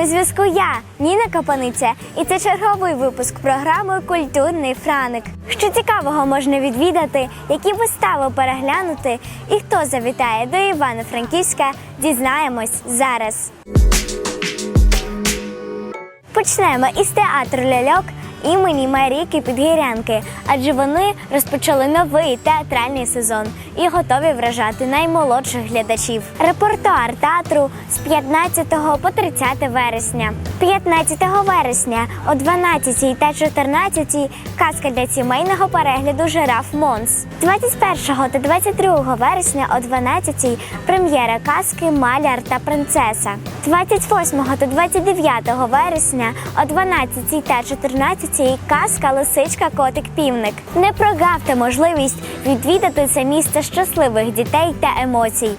На зв'язку я, Ніна Капаниця, і це черговий випуск програми Культурний Франик. Що цікавого можна відвідати, які вистави переглянути і хто завітає до Івано-Франківська, дізнаємось зараз. Почнемо із театру ляльок імені Марійки Підгірянки, адже вони розпочали новий театральний сезон і готові вражати наймолодших глядачів. Репертуар театру з 15 по 30 вересня. 15 вересня о 12 та 14 казка для сімейного перегляду Жираф Монс. 21 та 22 вересня о 12 прем'єра казки Маляр та принцеса. 28 та 29 вересня о 12 та 14 казка Лисичка Котик Півник. Не прогавте можливість відвідати це місце щасливих дітей та емоцій.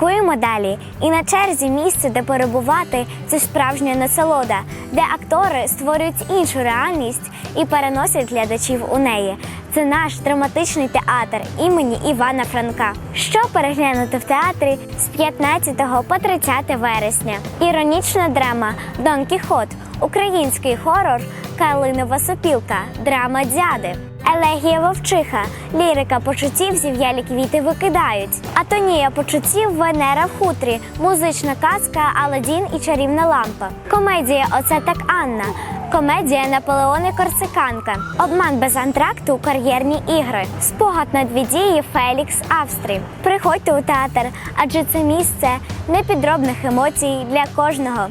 Крокуємо далі. І на черзі місце, де перебувати, це справжня насолода, де актори створюють іншу реальність і переносять глядачів у неї. Це наш драматичний театр імені Івана Франка. Що переглянути в театрі з 15 по 30 вересня? Іронічна драма Дон Кіхот, український хорор Калинова сопілка, драма Дзяди. Елегія Вовчиха, лірика почуттів зів'ялі квіти викидають. Атонія почуттів Венера в хутрі, музична казка Аладдін і чарівна лампа. Комедія Оце так Анна. Комедія Наполеон і Корсиканка. Обман без антракту. Кар'єрні ігри. Спогад на дві дії Фелікс Австрі. Приходьте у театр, адже це місце непідробних емоцій для кожного.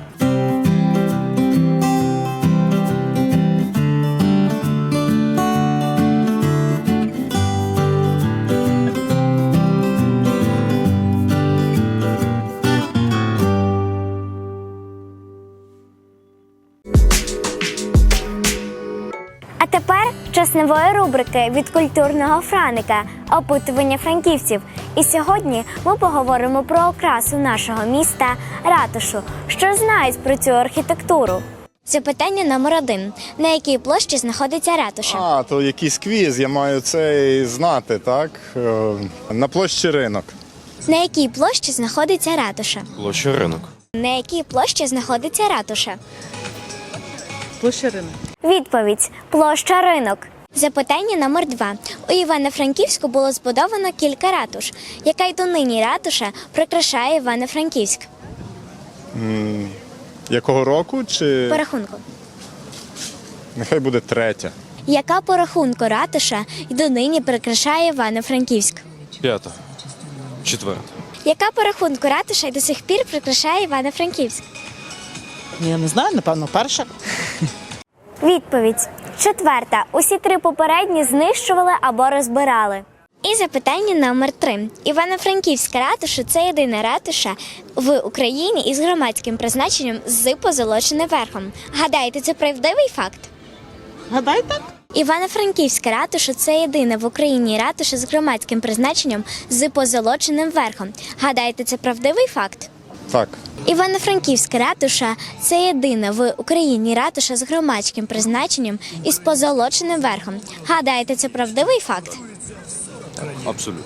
Час нової рубрики від культурного франика опитування франківців. І сьогодні ми поговоримо про окрасу нашого міста ратушу. Що знають про цю архітектуру? Запитання номер один: на якій площі знаходиться ратуша? А, то якийсь квіз, я маю це і знати, так? Е, На площі ринок. На якій площі знаходиться ратуша? Площа ринок. На якій площі знаходиться ратуша? Площа ринок. Відповідь площа ринок. Запитання номер два. У Івано-Франківську було збудовано кілька ратуш. Яка й донині ратуша прикрашає Івано-Франківськ? Якого року? Чи По рахунку. нехай буде третя? Яка по рахунку ратуша й донині прикрашає Івано-Франківськ? П'ята. Четверта. Яка по рахунку ратуша й до сих пір прикрашає Івано-Франківськ? Ну, Я не знаю, напевно, перша. Відповідь четверта. Усі три попередні знищували або розбирали. І запитання номер три. Івано-Франківська ратуша це єдина ратуша в Україні із громадським призначенням з позолоченим верхом. Гадаєте, це правдивий факт? Гадай так? Івано-Франківська ратуша це єдина в Україні ратуша з громадським призначенням з позолоченим верхом. Гадаєте, це правдивий факт? Так. Івано-Франківська ратуша це єдина в Україні ратуша з громадським призначенням і з позолоченим верхом. Гадаєте, це правдивий факт? Абсолютно.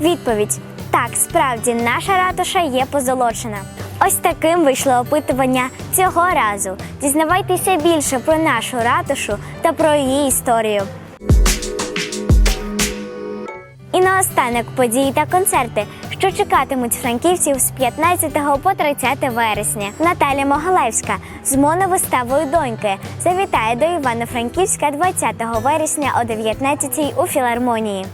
Відповідь: так, справді наша ратуша є позолочена. Ось таким вийшло опитування цього разу. Дізнавайтеся більше про нашу ратушу та про її історію. І наостанок події та концерти, що чекатимуть франківців з 15 по 30 вересня. Наталя Могалевська з моновиставою доньки завітає до Івано-Франківська 20 вересня о 19 у філармонії.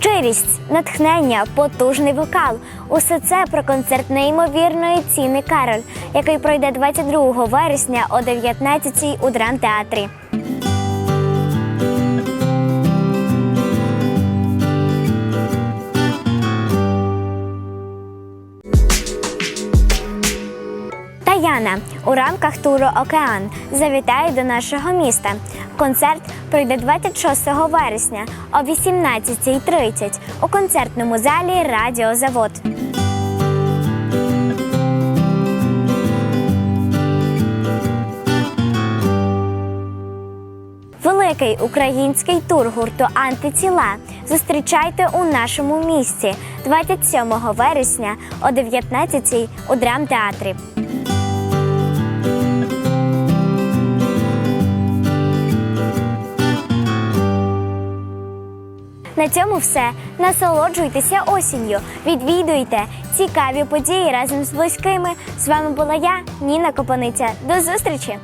Щирість, натхнення, потужний вокал усе це про концерт неймовірної ціни Кароль, який пройде 22 вересня о 19 у драмтеатрі. Україна у рамках туру Океан завітає до нашого міста. Концерт пройде 26 вересня о 18.30 у концертному залі Радіозавод. Великий український тур гурту Антитіла зустрічайте у нашому місті 27 вересня о 19 у драмтеатрі. На цьому все. Насолоджуйтеся осінню, відвідуйте цікаві події разом з близькими. З вами була я, Ніна Копаниця. До зустрічі!